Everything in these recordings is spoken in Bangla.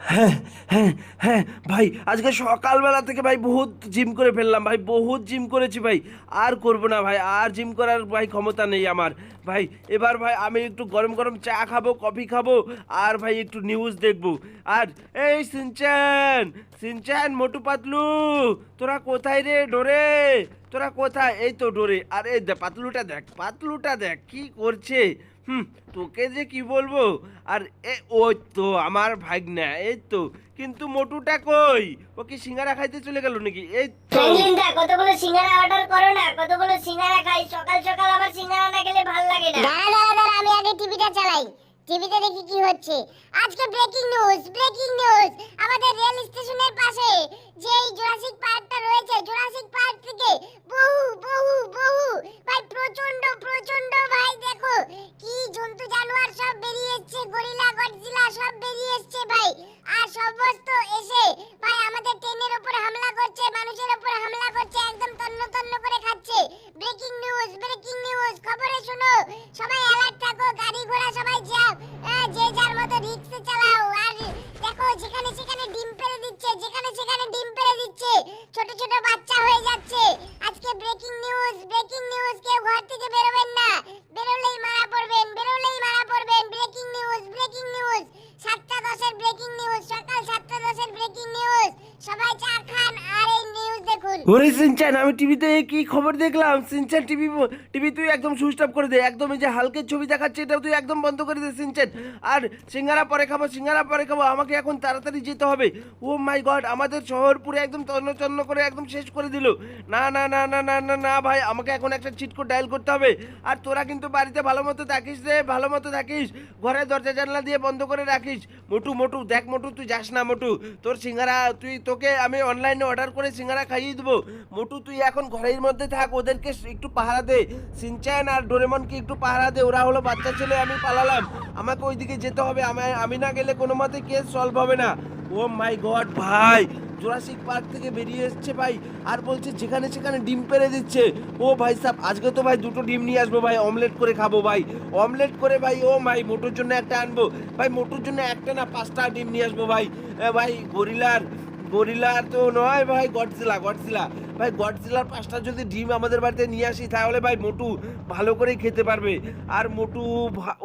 হ্যাঁ হ্যাঁ হ্যাঁ ভাই, আজকে সকালবেলা থেকে ভাই বহুত জিম করে ফেললাম, ভাই, বহুত জিম করেছি ভাই, আর করব না ভাই, আর জিম করার ভাই ক্ষমতা নেই আমার। ভাই, এবার ভাই আমি একটু গরম গরম চা খাব, কফি খাব, আর ভাই একটু নিউজ দেখব। আর, এই সিনচ্যান সিনচ্যান, মোটু পাতলু, তোরা কোথায় রে, ডোরে? তোরা কোথায়? এই তো ডোরে। আর এই দেখ পাতলুটা দেখ পাতলুটা দেখ কি করছে? হুম তোকে যে কি বলব? আর এ ওই তো আমার ভাগ্না এই তো। কিন্তু মোটুটা কই? ও কি সিঙ্গারা খাইতে চলে গেল নাকি? এই তো। কতগুলো সিঙ্গারা অর্ডার করো না? কতগুলো সিঙ্গারা খাই? সকাল সকাল আমার সিঙ্গারা না খেলে ভালো লাগে না। দাঁড়া দাঁড়া দাঁড়া আমি আগে টিভিটা চালাই। টিভিতে দেখি কি হচ্ছে। আজকে ব্রেকিং নিউজ ব্রেকিং নিউজ আমাদের রেল স্টেশনের পাশে যে ওরে সিনচ্যান, আমি টিভিতে কি খবর দেখলাম? সিনচ্যান টিভি টিভি তুই একদম সুইচ অফ করে দে। একদম এই যে হালকের ছবি দেখাচ্ছে, এটাও তুই একদম বন্ধ করে দে সিনচ্যান। আর সিঙ্গারা পরে খাব, সিঙ্গারা পরে খাব, আমাকে এখন তাড়াতাড়ি যেতে হবে। ও মাই গড, আমাদের শহর পুরো একদম তন্ন করে একদম শেষ করে দিল। না না না না না না না ভাই, আমাকে এখন একটা চিট কোড ডায়াল করতে হবে। আর তোরা কিন্তু বাড়িতে ভালো মতো থাকিস রে, ভালো মতো থাকিস। ঘরের দরজা জানলা দিয়ে বন্ধ করে রাখিস। মোটু মোটু, দেখ মোটু, তুই যাস না মোটু। তোর সিঙ্গারা, তুই, তোকে আমি অনলাইনে অর্ডার করে সিঙ্গারা খাইয়ে দেবো। মোটু, তুই এখন ঘরের মধ্যে থাক, ওদেরকে একটু পাহারা দে। সিনচ্যান আর ডোরেমনকে একটু পাহারা দে, ওরা হলো বাচ্চা ছেলে, আমি পালালাম। আমাকে ওইদিকে যেতে হবে আমি না গেলে কোনো মতে কেস সলভ হবে না। ও মাই গড ভাই জোরাসিক পার্ক থেকে বেরিয়ে এসছে ভাই, আর বলছে যেখানে সেখানে ডিম পেরে দিচ্ছে। ও ভাই সাহেব আজকে তো ভাই দুটো ডিম নিয়ে আসব ভাই অমলেট করে খাব ভাই। অমলেট করে ভাই, ও ভাই, মোটুর জন্য একটা আনব। ভাই, মোটুর জন্য একটা না পাঁচটা ডিম নিয়ে আসব ভাই। ভাই, গরিলার গরিলার তো নয় ভাই গডজিলা গডজিলা ভাই গডজিলার পাঁচটা যদি ডিম আমাদের বাড়িতে নিয়ে আসি, তাহলে ভাই মোটু ভালো করেই খেতে পারবে। আর মোটু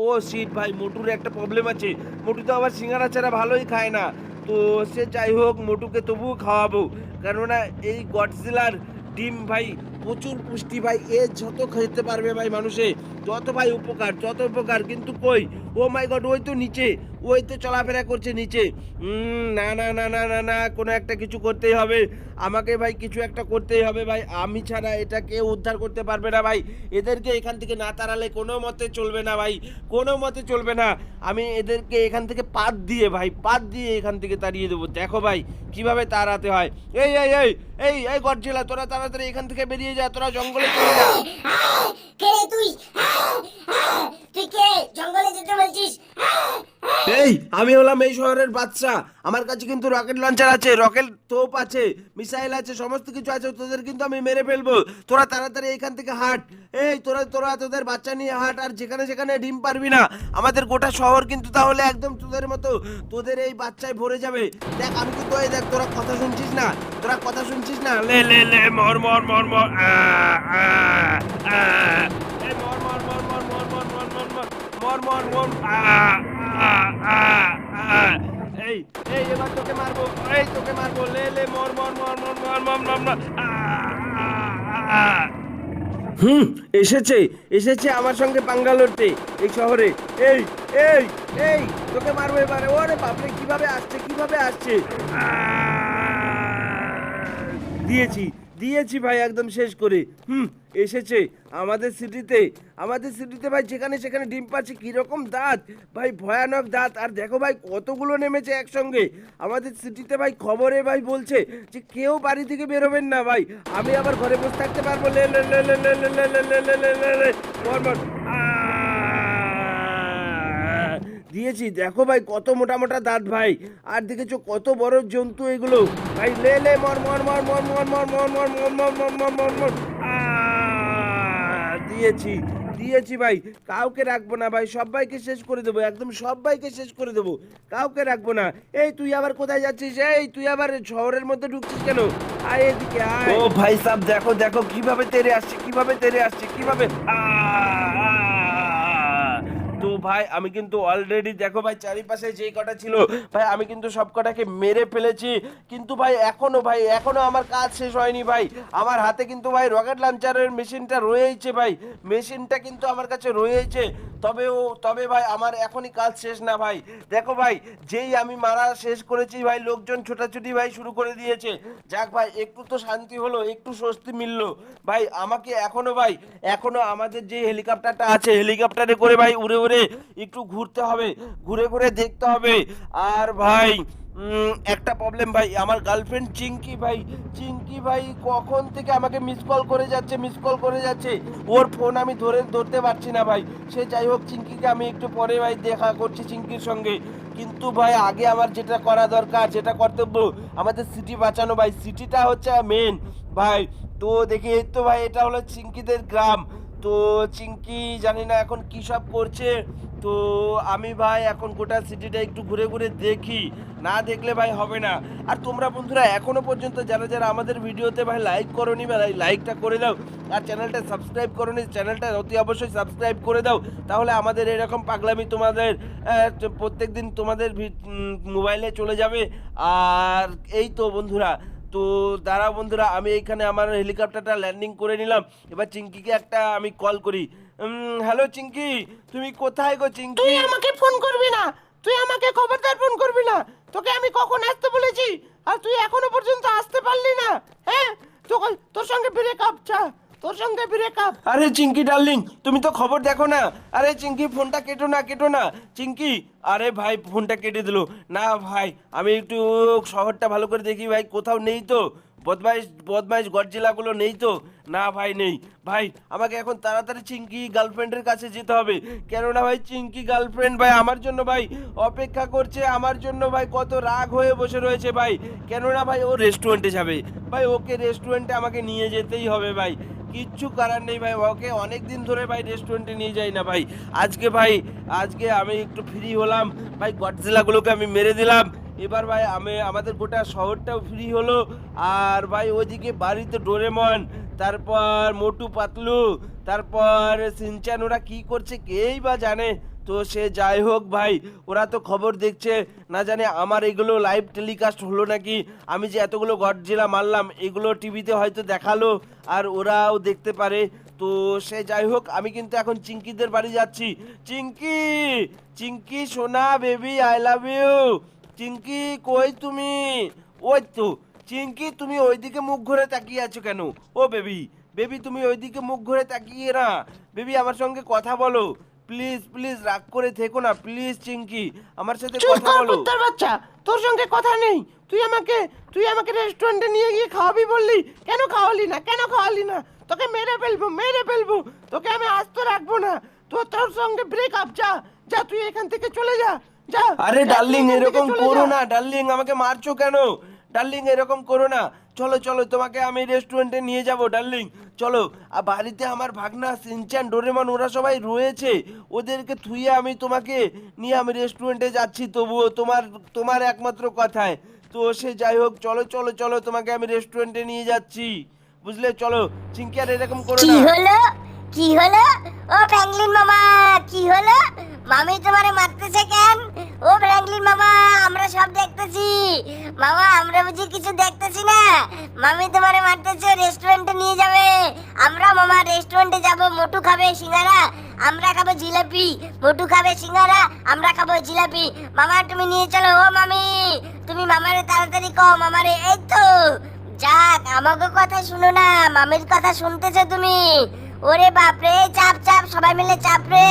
ও সিট ভাই, মোটুর একটা প্রবলেম আছে। মোটু তো আবার সিঙ্গারা ছাড়া ভালোই খায় না। তো সে যাই হোক, মোটুকে তবুও খাওয়াবো। কেননা এই গডজিলার ডিম ভাই, প্রচুর পুষ্টি ভাই, এ যত খেতে পারবে ভাই মানুষে, যত ভাই উপকার যত উপকার। কিন্তু কই? ও মাই গড ওই তো নিচে। ওই তো চলাফেরা করছে নিচে। না না না না না না, কোনো একটা কিছু করতেই হবে। আমাকে ভাই কিছু একটা করতেই হবে ভাই। আমি ছাড়া এটা কেউ উদ্ধার করতে পারবে না ভাই। এদেরকে এখান থেকে না তাড়ালে কোনো মতে চলবে না ভাই। কোনো মতে চলবে না। আমি এদেরকে এখান থেকে পাত দিয়ে ভাই, পাত দিয়ে এখান থেকে তাড়িয়ে দেবো। দেখো ভাই, কীভাবে তাড়াতে হয়। এই এই এই এই এই গডজিলা, তোরা তাড়াতাড়ি এখান থেকে বেরিয়ে যা, তোরা জঙ্গলে চলে যা। কে তুই? তুই কে? জঙ্গলে যেতে বলছিস? এই আমি হলাম এই শহরের বাচ্চা আমার কাছে কিন্তু রকেট লঞ্চার আছে রকেট তোপ আছে মিসাইল আছে সমস্ত কিছু আছে তোদের কিন্তু আমি মেরে ফেলব তোরা তাড়াতাড়ি এখান থেকে হাট এই তোরা তোরা তোদের বাচ্চা নিয়ে হাট আর যেখানে সেখানে ডিম পারবি না আমাদের গোটা শহর কিন্তু তাহলে একদম তোদের মতো তোদের এই বাচ্চায় ভরে যাবে দেখ আমি কিন্তু এই দেখ তোরা কথা শুনছিস না তোরা কথা শুনছিস না লে লে লে মর মর মর মর আ, আ, আ। মর মর মর মর মর মর মর মর মর মর। এই এই এবার তোকে মারবো এই তোকে মারবো লে লে মর মর মর মর মর মর মর মর। হুম এসেছে এসেছে আমার সঙ্গে পাঙ্গা লড়তে এই শহরে। এই এই এই তোকে মারবো এবারে। ওরে বাপরে কীভাবে আসছে কীভাবে আসছে? দিয়েছি দিয়েছি ভাই একদম শেষ করে হুম এসেছে আমাদের সিটিতে আমাদের সিটিতে ভাই যেখানে সেখানে ডিম পাচ্ছে কীরকম দাঁত ভাই ভয়ানক দাঁত আর দেখো ভাই কতগুলো নেমেছে একসঙ্গে আমাদের সিটিতে ভাই খবরে ভাই বলছে যে কেউ বাড়ি থেকে বেরোবেন না ভাই আমি আবার ঘরে বসে থাকতে পারব লে লে লে লে লে লে লে লে লে লে লে লে লে মর মর আহ! দিয়েছি দেখো ভাই কত মোটা মোটা দাঁত ভাই আর দেখেছ কত বড় জন্তু এগুলো ভাই লে লে মর মর মর মর মর মর মর মর মর মর মর মর মর মর দিয়েছি দিয়েছি ভাই কাউকে রাখব না ভাই সবাইকে শেষ করে দেবো একদম সবাইকে শেষ করে দেবো কাউকে রাখব না এই তুই আবার কোথায় যাচ্ছিস এই তুই আবার শহরের মধ্যে ঢুকছিস কেন আয় এদিকে আয় ও ভাই সাহেব দেখো দেখো কীভাবে তেরে আসছে কীভাবে তেরে আসছে কীভাবে তো ভাই, আমি কিন্তু অলরেডি দেখো ভাই, চারিপাশে যেই কটা ছিল, ভাই, আমি কিন্তু সব কটাকে মেরে ফেলেছি। কিন্তু ভাই, এখনও ভাই, এখনও আমার কাজ শেষ হয়নি ভাই। আমার হাতে কিন্তু ভাই রকেট লঞ্চারের মেশিনটা রয়েছে ভাই। মেশিনটা কিন্তু আমার কাছে রয়েছে তবেও, তবে ভাই, আমার এখনই কাজ শেষ না ভাই। দেখো ভাই, যেই আমি মারা শেষ করেছি ভাই, লোকজন ছোটাছুটি ভাই শুরু করে দিয়েছে। যাক ভাই, একটু তো শান্তি হলো, একটু স্বস্তি মিলল। ভাই, আমাকে এখনও ভাই, এখনও আমাদের যে হেলিকপ্টারটা আছে, হেলিকপ্টারে করে ভাই, উড়ে উড়ে একটু ঘুরতে হবে। ঘুরে ঘুরে দেখতে হবে। আর ভাই একটা প্রবলেম ভাই, আমার গার্লফ্রেন্ড চিঙ্কি ভাই চিঙ্কি ভাই কখন থেকে আমাকে মিস কল করে যাচ্ছে মিস কল করে যাচ্ছে? ওর ফোন আমি ধরে, ধরতে পারছি না ভাই। সে যাই হোক, চিঙ্কিকে আমি একটু পরে ভাই দেখা করছি চিঙ্কির সঙ্গে। কিন্তু ভাই, আগে আমার যেটা করা দরকার, যেটা কর্তব্য, আমাদের সিটি বাঁচানো ভাই। সিটিটা হচ্ছে মেন ভাই। তো দেখি, এই তো ভাই, এটা হলো চিঙ্কিদের গ্রাম। তো চিঙ্কি জানি না এখন কী সব করছে। তো আমি ভাই এখন গোটা সিটিটা একটু ঘুরে ঘুরে দেখি। না দেখলে ভাই হবে না। আর তোমরা বন্ধুরা এখনও পর্যন্ত যারা যারা আমাদের ভিডিওতে ভাই লাইক করোনি বা লাইকটা করে দাও, আর চ্যানেলটা সাবস্ক্রাইব করোনি চ্যানেলটা অতি অবশ্যই সাবস্ক্রাইব করে দাও। তাহলে আমাদের এরকম পাগলামি তোমাদের প্রত্যেক দিন তোমাদের মোবাইলে চলে যাবে। আর এই তো বন্ধুরা, তো দাঁড়া বন্ধুরা, আমি এইখানে আমার হেলিকপ্টারটা ল্যান্ডিং করে নিলাম। এবার চিঙ্কিকে একটা আমি কল করি। হ্যালো চিঙ্কি তুমি কোথায় গো চিঙ্কি? তুই আমাকে ফোন করবি না তুই আমাকে খবরদার ফোন করবি না তোকে আমি কখন আসতে বলেছি আর তুই এখনও পর্যন্ত আসতে পারলি না হ্যাঁ? তোকে তোর সঙ্গে ব্রেক আপ চা তোর সঙ্গে ব্রেক আপ আরে চিঙ্কি ডার্লিং তুমি তো খবর দেখো না। আরে চিঙ্কি ফোনটা কেটো না কেটো না। চিঙ্কি আরে ভাই ফোনটা কেটে দিলো। না ভাই আমি একটু শহরটা ভালো করে দেখি ভাই কোথাও নেই তো। বদমাইশ বদমাইশ গডজিলাগুলো নেই তো। না ভাই নেই। ভাই, আমাকে এখন তাড়াতাড়ি চিঙ্কি গার্লফ্রেন্ডের কাছে যেতে হবে। কেননা ভাই, চিঙ্কি গার্লফ্রেন্ড ভাই আমার জন্য ভাই অপেক্ষা করছে, আমার জন্য ভাই কত রাগ হয়ে বসে রয়েছে ভাই। কেননা ভাই ও রেস্টুরেন্টে যাবে। ভাই, ওকে রেস্টুরেন্টে আমাকে নিয়ে যেতেই হবে ভাই। কিচ্ছু করার নেই ভাই, ওকে অনেক দিন ধরে ভাই রেস্টুরেন্টে নিয়ে যাই না ভাই। আজকে ভাই, আজকে আমি একটু ফ্রি হলাম। ভাই, গডজিলাগুলোকে আমি মেরে দিলাম। এবার ভাই, আমি আমাদের গোটা শহরটাও ফ্রি হলো। আর ভাই, ওইদিকে বাড়িতে ডোরেমন। তারপর মোটু পাতলু, তারপর সিনচান, ওরা কি করছে কেই বা জানে? তো সে যাই হোক ভাই, ওরা তো খবর দেখছে। না জানে আমার এগুলো লাইভ টেলিকাস্ট হলো নাকি? আমি যে এতগুলো গডজিলা মারলাম, এগুলো টিভিতে হয়তো দেখাল, আর ওরাও দেখতে পারে। তো সে যাই হোক, আমি কিন্তু এখন চিঙ্কিদের বাড়ি যাচ্ছি। চিঙ্কি চিঙ্কি সোনা baby I love you Chinki, কই তুমি? ওই তো চিঙ্কি তুমি ওইদিকে মুখ ঘুরে তাকিয়ে আছো কেন? ও বেবি বেবি তুমি ওইদিকে মুখ ঘুরে তাকিয়ে না। বেবি আমার সঙ্গে কথা বলো। প্লিজ প্লিজ রাগ করে থেকো না। প্লিজ চিঙ্কি আমার সাথে কথা বলো। কুত্তার বাচ্চা তোর সঙ্গে কথা নেই। তুই আমাকে তুই আমাকে রেস্টুরেন্টে নিয়ে গিয়ে খাওয়াবি বললি? কেন খাওয়ালি না? কেন খাওয়ালি না? তোকে মেরে ফেলব মেরে ফেলব। তোকে আমি আস্ত রাখব না। তো তোর সঙ্গে ব্রেক আপ যা যা তুই এখান থেকে চলে যা যা। আরে ডার্লিং এরকম করো। না ডার্লিং আমাকে মারছো কেন? ডার্লিং এরকম করো না। চলো চলো তোমাকে আমি রেস্টুরেন্টে নিয়ে যাব ডার্লিং। চলো আর বাড়িতে আমার ভাগনা সিনচান ডোরেমন ওরা সবাই রয়েছে। ওদেরকে থুয়ে আমি তোমাকে নিয়ে আমি রেস্টুরেন্টে যাচ্ছি। তবুও তোমার তোমার একমাত্র কথায়। তো সে যাই হোক চলো চলো চলো তোমাকে আমি রেস্টুরেন্টে নিয়ে যাচ্ছি। বুঝলে? চলো চিঙ্কি আর এরকম করো কি হলো? কি হলো? ও ফ্র্যাঙ্কলিন মামা কি হলো? মামি তোমারে মারতেছে কেন? ও ফ্র্যাঙ্কলিন মামা আমরা সব দেখতেছি মামা আমরা বুঝি কিছু দেখতেছি না। মামি তোমারে মারতেছে রেস্টুরেন্টে নিয়ে যাবে। আমরা মামা রেস্টুরেন্টে যাব, মোটু খাবে, সিঙ্গারা। আমরা খাব জিলাপি, মোটু খাবে, সিঙ্গারা। আমরা খাব জিলাপি। মামা, তুমি নিয়ে চলো, ও মামি। তুমি মামারে তাড়াতাড়ি কও, মামারে। এই তো, যাক আমাকে কথা শুনো না, মামির কথা শুনতেছো তুমি। ওরে বাপরে, চাপ চাপ, সবাই মিলে চাপ রে।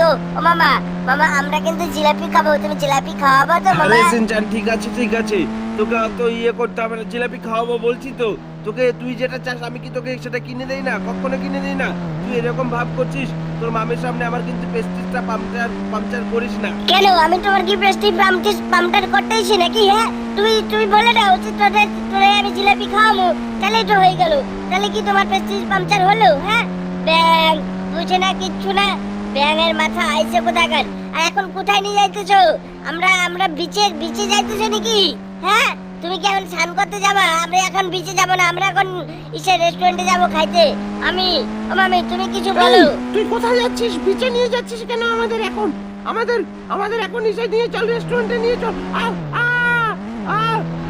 তো ও মামা মামা আমরা কিন্তু জিলাপি খাব তুমি জিলাপি খাওয়াবো তো মামা? আরে সিনচান ঠিক আছে ঠিক আছে। তোকে অত ইয়ে করতে হবে না জিলাপি খাওয়াবো বলছি তো। তোকে তুই যেটা চাস আমি কি তোকে সেটা কিনে দেই না? কখনো কিনে দেই না? তুই এরকম ভাব করছিস তোর মামের সামনে আমার কিন্তু পেস্টিসটা পাংচার পাংচার করিস না। কেন? আমি তোমার কি প্রেস্টিজ পাম্পটিস পাম্পটার করতেইছি নাকি হ্যাঁ? তুমি তুমি বলে দাও যে তোদের তোরে আমি জিলাপি খাওয়াবো। তাহলেই তো হয়ে গেল। তাহলে কি তোমার প্রেস্টিজ পাংচার হলো হ্যাঁ? ব্যাং বুঝে না কিচ্ছু না। ব্যাঙের মাথা আইছে কোথাকার? আর এখন কোথায় নিয়ে যাইতেছো? আমরা আমরা বিচে বিচে যাইতেছো নাকি? হ্যাঁ? তুমি কি এখন স্নান করতে যাবা? আমরা এখন বিচে যাব না আমরা এখন ইসে রেস্টুরেন্টে যাব খাইতে। আমি ও মামি তুমি কিছু বলো। তুই কোথায় যাচ্ছিস? বিচে নিয়ে যাচ্ছিস কেন আমাদের এখন? আমাদের আমাদের এখন এসে নিয়ে চল রেস্টুরেন্টে নিয়ে চল। আ আ আ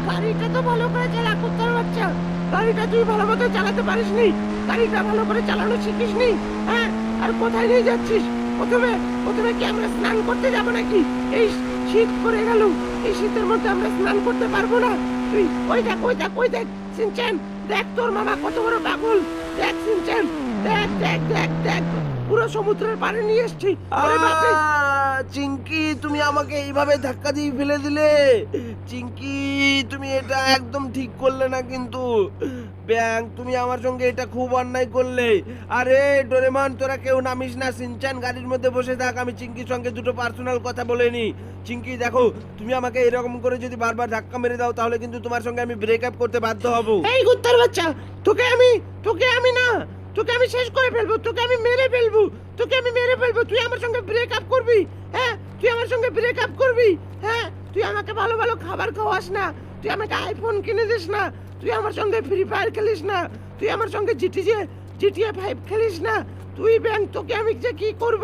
গাড়িটা তো ভালো করে চালা কুত্তার বাচ্চা। গাড়িটা তুই ভালো মতো চালাতে পারিস নি গাড়িটা ভালো করে চালানো শিখিস নি হ্যাঁ? আর কোথায় নিয়ে যাচ্ছিস? প্রথমে প্রথমে কি আমরা স্নান করতে যাব নাকি? এই শীত পড়ে গেল। এই শীতের মধ্যে আমরা স্নান করতে পারব না। তুই, ওই দেখ ওই দেখ ওই দেখ সিনচান দেখ তোর মামা কত বড় পাগল। দেখ সিনচান দেখ দেখ দেখ দেখ। পুরো সমুদ্রের পাড়ে নিয়ে এসছি। চিঙ্কি তুমি আমাকে এইভাবে ধাক্কা দিয়ে ফেলে দিলে। চিঙ্কি তুমি এটা একদম ঠিক করলে না কিন্তু। ব্যাং, তুমি আমার সঙ্গে এটা খুব অন্যায় করলে। আরে, ডোরেমন, তোরা কেউ নামিস না। সিনচান গাড়ির মধ্যে বসে থাক, আমি চিঙ্কির সঙ্গে দুটো পার্সোনাল কথা বলে নি। চিঙ্কি দেখো, তুমি আমাকে এরকম করে যদি বারবার ধাক্কা মেরে দাও, তাহলে কিন্তু তোমার সঙ্গে আমি ব্রেকআপ করতে বাধ্য হব। এই কুত্তার বাচ্চা, তোকে আমি তোকে আমি না। তোকে আমি শেষ করে ফেলব তোকে আমি মেরে ফেলব তোকে আমি মেরে ফেলব তুই আমার সঙ্গে ব্রেক আপ করবি হ্যাঁ? তুই আমার সঙ্গে ব্রেক আপ করবি হ্যাঁ? তুই আমাকে ভালো ভালো খাবার খাওয়াস না তুই আমাকে আইফোন কিনে দিস না তুই আমার সঙ্গে ফ্রি ফায়ার খেলিস না তুই আমার সঙ্গে জিটিএ জিটিএ ফাইভ খেলিস না তুই ব্যাংক তোকে আমি যে কি করব?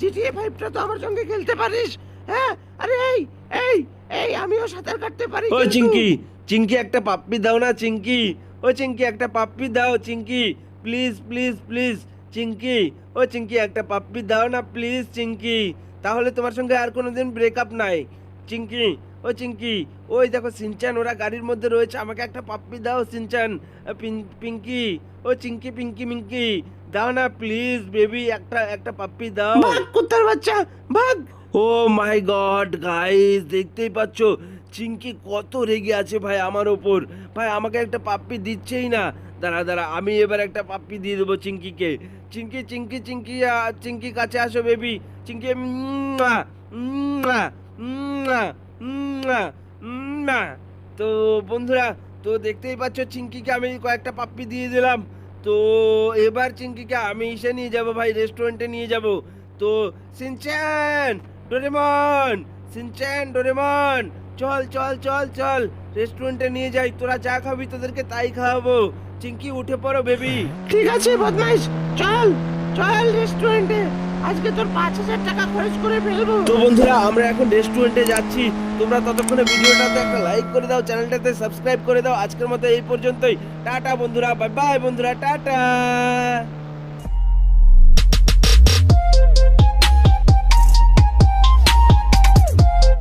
জিটিএ ফাইভটা তো আমার সঙ্গে খেলতে পারিস হ্যাঁ? আরে এই এই এই আমিও সাঁতার কাটতে পারি ও চিঙ্কি চিঙ্কি একটা পাপ্পি দাও না চিঙ্কি ও চিঙ্কি একটা পাপ্পি দাও Chinki please please please Chinki ও চিঙ্কি একটা পাপ্পি দাও না প্লিজ চিঙ্কি তাহলে তোমার সঙ্গে আর কোনোদিন ব্রেকআপ নাই। চিঙ্কি ও চিঙ্কি ওই দেখো সিনচান ওরা গাড়ির মধ্যে রয়েছে আমাকে একটা পাপ্পি দাও সিনচান। পিঙ্কি ও চিঙ্কি পিঙ্কি মিঙ্কি দাও না প্লিজ বেবি একটা একটা পাপ্পি দাও। কুত্তার বাচ্চা ভাগ। ও মাই গড গাইস দেখতেই পাচ্ছ চিঙ্কি কত রেগে আছে ভাই আমার ওপর। ভাই আমাকে একটা পাপ্পি দিচ্ছেই না। দাঁড়া দাঁড়া, আমি এবার একটা পাপ্পি দিয়ে দেবো চিঙ্কিকে চিঙ্কি চিঙ্কি চিঙ্কি চিঙ্কি কাছে আসো, বেবি। চিঙ্কি। তো বন্ধুরা, তো দেখতেই পাচ্ছ চিঙ্কিকে আমি কয়েকটা পাপ্পি দিয়ে দিলাম। তো এবার চিঙ্কিকে আমি এসে নিয়ে যাব ভাই, রেস্টুরেন্টে নিয়ে যাব। তো সিনচ্যান, ডোরেমন সিনচ্যান, ডোরেমন, চল চল চল চল, রেস্টুরেন্টে নিয়ে যাই। তোরা যা খাবি তোদেরকে তাই খাওয়াবো। চিঙ্কি উঠে পড়ো বেবি। ঠিক আছে বদমাইশ। চল চল রেস্টুরেন্টে আজকে তোর পাঁচ হাজার টাকা খরচ করে ফেলব। তো বন্ধুরা আমরা এখন রেস্টুরেন্টে যাচ্ছি। তোমরা ততক্ষণে ভিডিওটাতে একটা লাইক করে দাও চ্যানেলটাতে সাবস্ক্রাইব করে দাও। আজকের মতো এই পর্যন্তই। টাটা বন্ধুরা বাই বাই বন্ধুরা টাটা।